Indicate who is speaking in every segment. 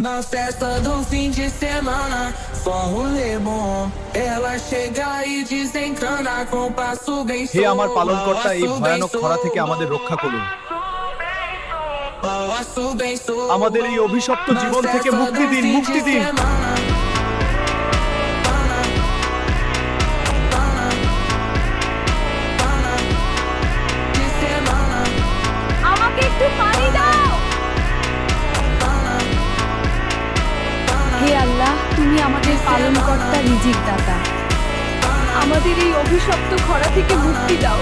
Speaker 1: Na festa do fim de semana, só um rolê bom. Ela chega e desencana com passo bem
Speaker 2: হে আমার পালনকর্তা এই ভয়ানক খরা থেকে আমাদের রক্ষা করুন আমাদের এই অভিশপ্ত জীবন থেকে মুক্তি দিন মুক্তি দিন
Speaker 3: আমাদের পালনকর্তা রিজিক দাতা। আমাদের এই অভিশপ্ত খরা থেকে মুক্তি দাও।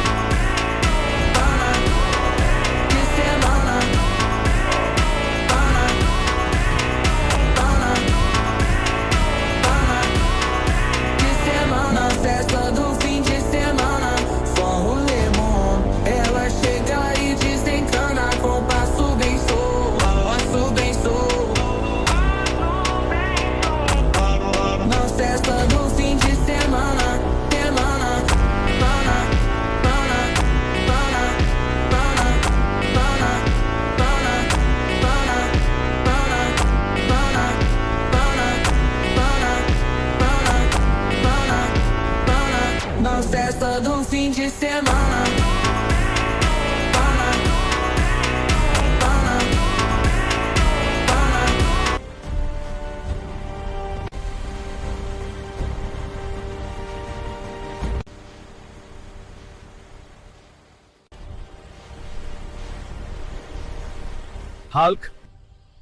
Speaker 1: festa de um fim de semana.
Speaker 2: হাল্ক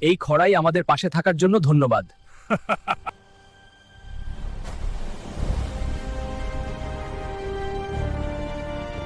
Speaker 2: এই খরাই আমাদের পাশে থাকার জন্য ধন্যবাদ